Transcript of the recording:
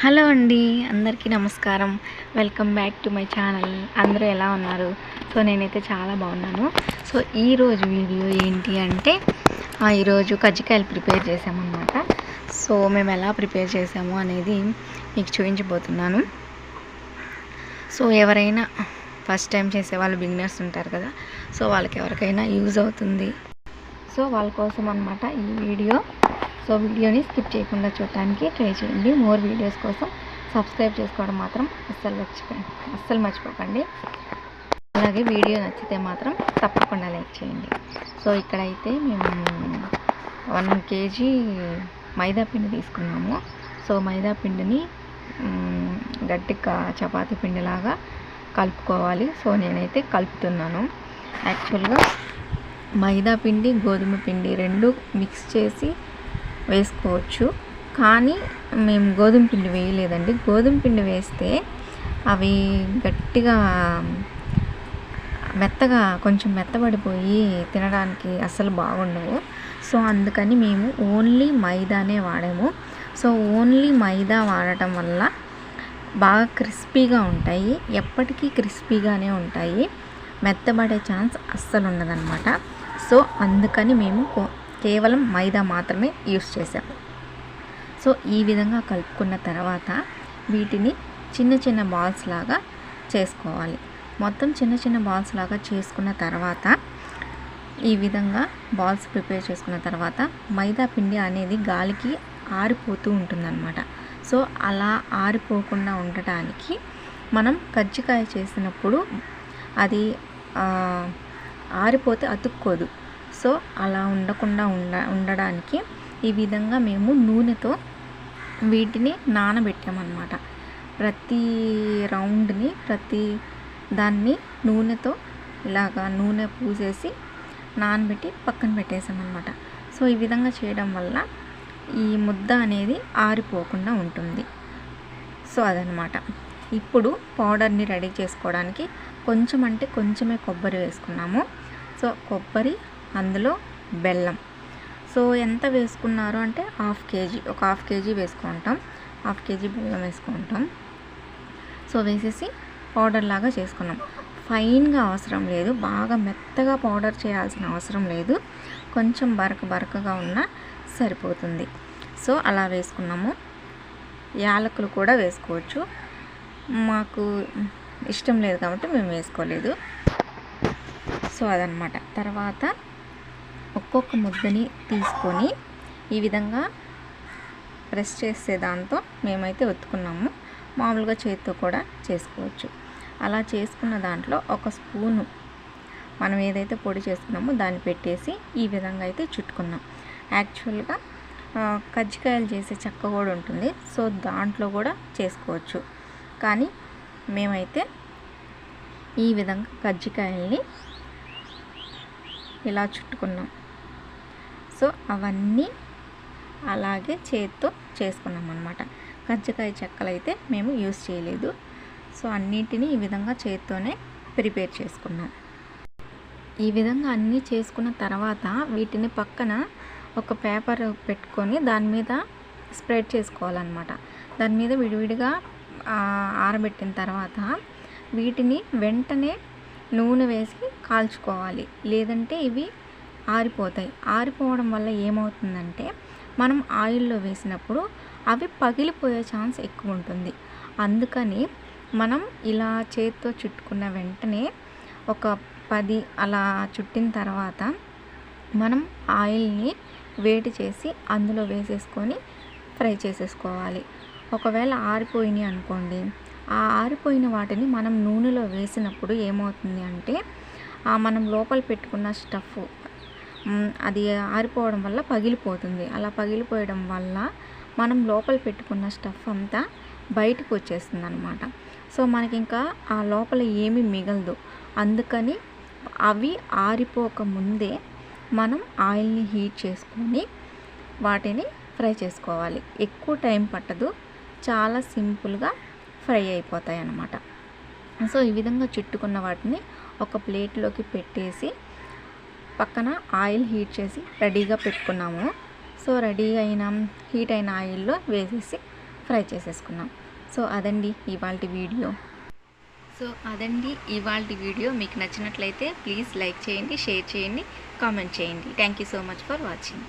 Hello అండి అందరికీ నమస్కారం. Welcome back to my channel. అందరూ ఎలా ఉన్నారు? సో నేనైతే చాలా బాగున్నాను. సో ఈరోజు వీడియో ఏంటి అంటే ఈరోజు కజ్జికాయలు ప్రిపేర్ చేసామన్నమాట సో మేము ఎలా ప్రిపేర్ చేసాము అనేది మీకు చూపించబోతున్నాను. సో ఎవరైనా ఫస్ట్ టైం చేసే వాళ్ళు బిగినర్స్ ఉంటారు కదా సో వాళ్ళకి ఎవరికైనా యూజ్ అవుతుంది. సో వాళ్ళ కోసం అనమాట ఈ వీడియో. సో వీడియోని స్కిప్ చేయకుండా చూడటానికి ట్రై చేయండి. మోర్ వీడియోస్ కోసం సబ్స్క్రైబ్ చేసుకోవడం మాత్రం అస్సలు మర్చిపోండి అస్సలు మర్చిపోకండి. అలాగే వీడియో నచ్చితే మాత్రం తప్పకుండా లైక్ చేయండి. సో ఇక్కడైతే మేము వన్ కేజీ మైదా పిండి తీసుకున్నాము. సో మైదా పిండిని గట్టిగా చపాతి పిండిలాగా కలుపుకోవాలి. సో నేనైతే కలుపుతున్నాను. యాక్చువల్గా మైదా పిండి గోధుమ పిండి రెండు మిక్స్ చేసి వేసుకోవచ్చు. కానీ మేము గోధుమ పిండి వేయలేదండి. గోధుమ పిండి వేస్తే అవి గట్టిగా మెత్తగా కొంచెం మెత్తబడిపోయి తినడానికి అస్సలు బాగుండవు. సో అందుకని మేము ఓన్లీ మైదానే వాడాము. సో ఓన్లీ మైదా వాడటం వల్ల బాగా క్రిస్పీగా ఉంటాయి. ఎప్పటికీ క్రిస్పీగానే ఉంటాయి. మెత్తబడే ఛాన్స్ అస్సలు ఉండదన్నమాట. సో అందుకని మేము కో- కేవలం మైదా మాత్రమే యూస్ చేసాము సో ఈ విధంగా కలుపుకున్న తర్వాత వీటిని చిన్న చిన్న బాల్స్ లాగా చేసుకోవాలి. మొత్తం చిన్న చిన్న బాల్స్ లాగా చేసుకున్న తర్వాత ఈ విధంగా బాల్స్ ప్రిపేర్ చేసుకున్న తర్వాత మైదా పిండి అనేది గాలికి ఆరిపోతూ ఉంటుందన్నమాట. సో అలా ఆరిపోకుండా ఉండటానికి మనం కజ్జికాయ చేసినప్పుడు అది ఆరిపోతే అతుక్కోదు. సో అలా ఉండకుండా ఉండ ఉండడానికి ఈ విధంగా మేము నూనెతో వీటిని నానబెట్టామన్నమాట. ప్రతి రౌండ్ని ప్రతి దాన్ని నూనెతో ఇలాగా నూనె పూసేసి నానబెట్టి పక్కన పెట్టేసామన్నమాట. సో ఈ విధంగా చేయడం వల్ల ఈ ముద్ద అనేది ఆరిపోకుండా ఉంటుంది. సో అదనమాట ఇప్పుడు పౌడర్ని రెడీ చేసుకోవడానికి కొంచెం అంటే కొంచెమే కొబ్బరి వేసుకున్నాము. సో కొబ్బరి అందులో బెల్లం. సో ఎంత వేసుకున్నారు అంటే హాఫ్ కేజీ ఒక హాఫ్ కేజీ వేసుకుంటాం. హాఫ్ కేజీ బెల్లం వేసుకుంటాం. సో వేసేసి పౌడర్ లాగా చేసుకున్నాం. ఫైన్గా అవసరం లేదు. బాగా మెత్తగా పౌడర్ చేయాల్సిన అవసరం లేదు. కొంచెం బరక బరకగా ఉన్నా సరిపోతుంది. సో అలా వేసుకున్నాము. యాలకులు కూడా వేసుకోవచ్చు. మాకు ఇష్టం లేదు కాబట్టి మేము వేసుకోలేదు. సో అదనమాట తర్వాత ఒక్కొక్క ముద్దని తీసుకొని ఈ విధంగా ప్రెస్ చేసే దాంతో మేమైతే ఒత్తుకున్నాము. మామూలుగా చేతితో కూడా చేసుకోవచ్చు. అలా చేసుకున్న దాంట్లో ఒక స్పూను మనం ఏదైతే పొడి చేసుకున్నామో దాన్ని పెట్టేసి ఈ విధంగా అయితే చుట్టుకున్నాం. యాక్చువల్గా కజ్జికాయలు చేసే చెక్క కూడా ఉంటుంది. సో దాంట్లో కూడా చేసుకోవచ్చు. కానీ మేమైతే ఈ విధంగా కజ్జికాయల్ని ఇలా చుట్టుకున్నాం. సో అవన్నీ అలాగే చేత్తో చేసుకున్నాం అనమాట కజ్జికాయ చెక్కలు అయితే మేము యూస్ చేయలేదు. సో అన్నిటినీ ఈ విధంగా చేత్తోనే ప్రిపేర్ చేసుకున్నాం. ఈ విధంగా అన్నీ చేసుకున్న తర్వాత వీటిని పక్కన ఒక పేపర్ పెట్టుకొని దాని మీద స్ప్రెడ్ చేసుకోవాలన్నమాట. దాని మీద విడివిడిగా ఆరబెట్టిన తర్వాత వీటిని వెంటనే నూనె వేసి కాల్చుకోవాలి. లేదంటే ఇవి ఆరిపోతాయి. ఆరిపోవడం వల్ల ఏమవుతుందంటే మనం ఆయిల్లో వేసినప్పుడు అవి పగిలిపోయే ఛాన్స్ ఎక్కువ ఉంటుంది అందుకని మనం ఇలా చేత్తో చుట్టుకున్న వెంటనే ఒక పది అలా చుట్టిన తర్వాత మనం ఆయిల్ని వేడి చేసి అందులో వేసేసుకొని ఫ్రై చేసేసుకోవాలి. ఒకవేళ ఆరిపోయినాయి అనుకోండి ఆ ఆరిపోయిన వాటిని మనం నూనెలో వేసినప్పుడు ఏమవుతుంది అంటే మనం లోపల పెట్టుకున్న స్టఫ్ అది ఆరిపోవడం వల్ల పగిలిపోతుంది. అలా పగిలిపోయడం వల్ల మనం లోపల పెట్టుకున్న స్టఫ్ అంతా బయటకు వచ్చేస్తుంది అనమాట సో మనకి ఇంకా ఆ లోపల ఏమీ మిగలదు. అందుకని అవి ఆరిపోక ముందే మనం ఆయిల్ని హీట్ చేసుకొని వాటిని ఫ్రై చేసుకోవాలి. ఎక్కువ టైం పట్టదు. చాలా సింపుల్గా ఫ్రై అయిపోతాయి అన్నమాట సో ఈ విధంగా చుట్టుకున్న వాటిని ఒక ప్లేట్లోకి పెట్టేసి పక్కన ఆయిల్ హీట్ చేసి రెడీగా పెట్టుకున్నాము. సో రెడీ అయిన హీట్ అయిన ఆయిల్లో వేసేసి ఫ్రై చేసేసుకున్నాం. సో అదండి ఇవాళ వీడియో. సో అదండి ఇవాళ వీడియో. మీకు నచ్చినట్లయితే ప్లీజ్ లైక్ చేయండి షేర్ చేయండి కామెంట్ చేయండి. Thank you so much for watching.